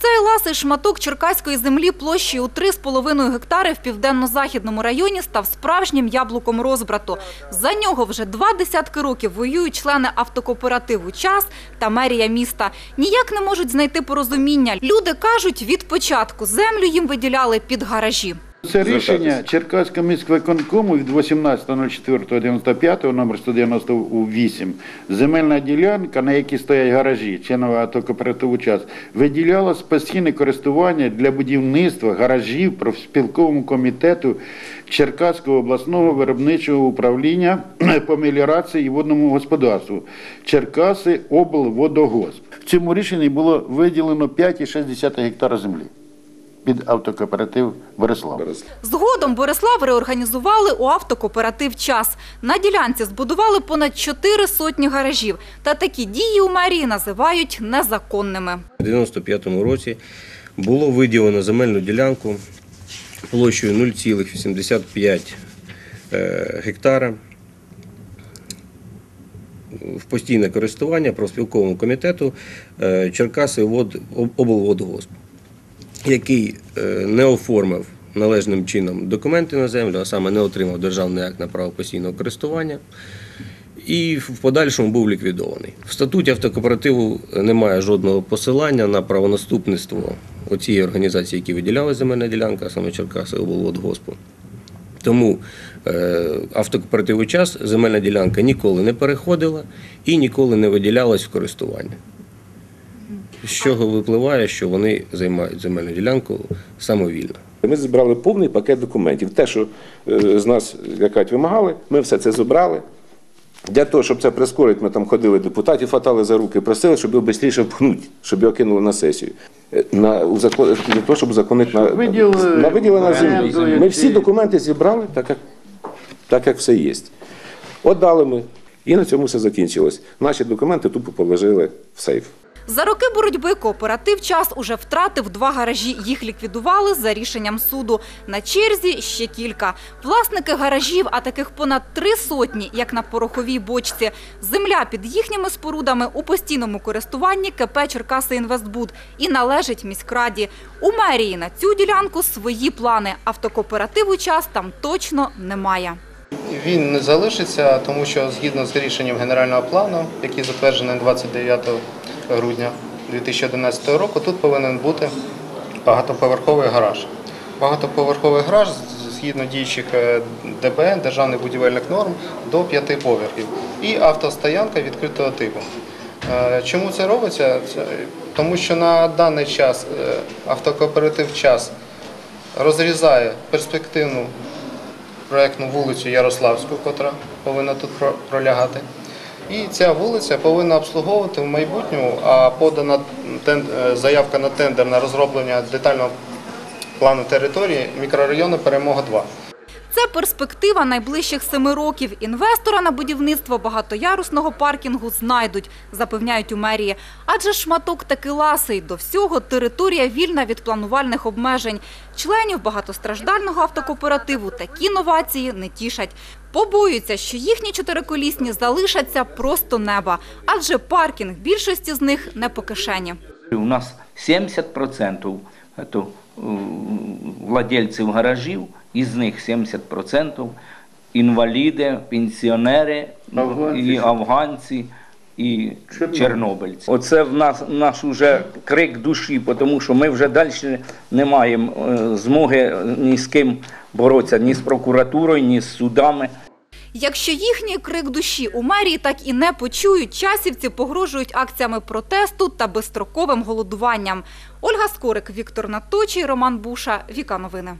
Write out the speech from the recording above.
цей ласий шматок черкаської землі площею у 3,5 гектари в південно-західному районі став справжнім яблуком розбрату. За нього вже два десятки років воюють члени автокооперативу «Час» та мерія міста. Ніяк не можуть знайти порозуміння. Люди кажуть, від початку землю їм виділяли під гаражі. Це рішення Черкаського міськвиконкому від 18.04.95 номер 198 земельна ділянка, на якій стоять гаражі членів автокооперативу час, виділялась в постійне користування для будівництва гаражів профспілковому комітету Черкаського обласного виробничого управління по меліорації і водному господарству Черкаси облводогосп. В цьому рішенні було виділено 5,6 гектара землі під автокооператив Борислав. Згодом Борислав реорганізували у автокооператив «Час». На ділянці збудували понад чотири сотні гаражів. Та такі дії у мерії називають незаконними. У 95-му році було виділено земельну ділянку площею 0,85 е, гектара в постійне користування профспілковому комітету е, Черкаси Вод- облводгосп, який е, не оформив належним чином документи на землю, а саме не отримав державний акт на право постійного користування і в подальшому був ліквідований. В статуті автокооперативу немає жодного посилання на правонаступництво оцієї організації, які виділяли земельна ділянка, саме Черкаси облводгоспу. Тому е, автокооперативу час земельна ділянка ніколи не переходила і ніколи не виділялась в користування. З чого випливає, що вони займають земельну ділянку самовільно. Ми зібрали повний пакет документів. Те, що е, з нас як вимагали, ми все це зібрали. Для того, щоб це прискорити, ми там ходили депутатів, хватали за руки, просили, щоб його швидше впхнути, щоб його кинули на сесію. Е, На, узакон- для того, щоб узаконити на, на виділення землі. Ми всі документи зібрали, так як, так як все є. Отдали ми, і на цьому все закінчилось. Наші документи тупо положили в сейф. За роки боротьби кооператив «Час» уже втратив два гаражі. Їх ліквідували за рішенням суду. На черзі ще кілька. Власники гаражів, а таких понад три сотні, як на пороховій бочці. Земля під їхніми спорудами у постійному користуванні КП «Черкаси Інвестбуд» і належить міськраді. У мерії на цю ділянку свої плани. Автокооперативу «Час» там точно немає. Він не залишиться, тому що згідно з рішенням генерального плану, який затверджений 29 грудня 2011 року, тут повинен бути багатоповерховий гараж. Багатоповерховий гараж згідно діючих е, ДБН, державних будівельних норм, до п'яти поверхів. І автостоянка відкритого типу. Е, Чому це робиться? Тому що на даний час е, автокооператив час розрізає перспективну проєктну вулицю Ярославську, котра повинна тут пролягати. І ця вулиця повинна обслуговувати в майбутньому, а подана е, заявка на тендер на розроблення детального плану території мікрорайону Перемога 2. Це перспектива найближчих семи років. Інвестора на будівництво багатоярусного паркінгу знайдуть, запевняють у мерії. Адже шматок таки ласий. До всього територія вільна від планувальних обмежень. Членів багатостраждального автокооперативу такі новації не тішать. Побоюються, що їхні чотириколісні залишаться просто неба. Адже паркінг більшості з них не по кишені. У нас 70% это, е, владельців гаражів, із них 70% інваліди, пенсіонери Афганці. і афганці. І чорнобильці. Оце в нас наш уже крик душі, тому що ми вже далі не маємо е, змоги ні з ким боротися, ні з прокуратурою, ні з судами. Якщо їхній крик душі у мерії так і не почують, часівці погрожують акціями протесту та безстроковим голодуванням. Ольга Скорик, Віктор Наточий, Роман Буша, Віка Новини.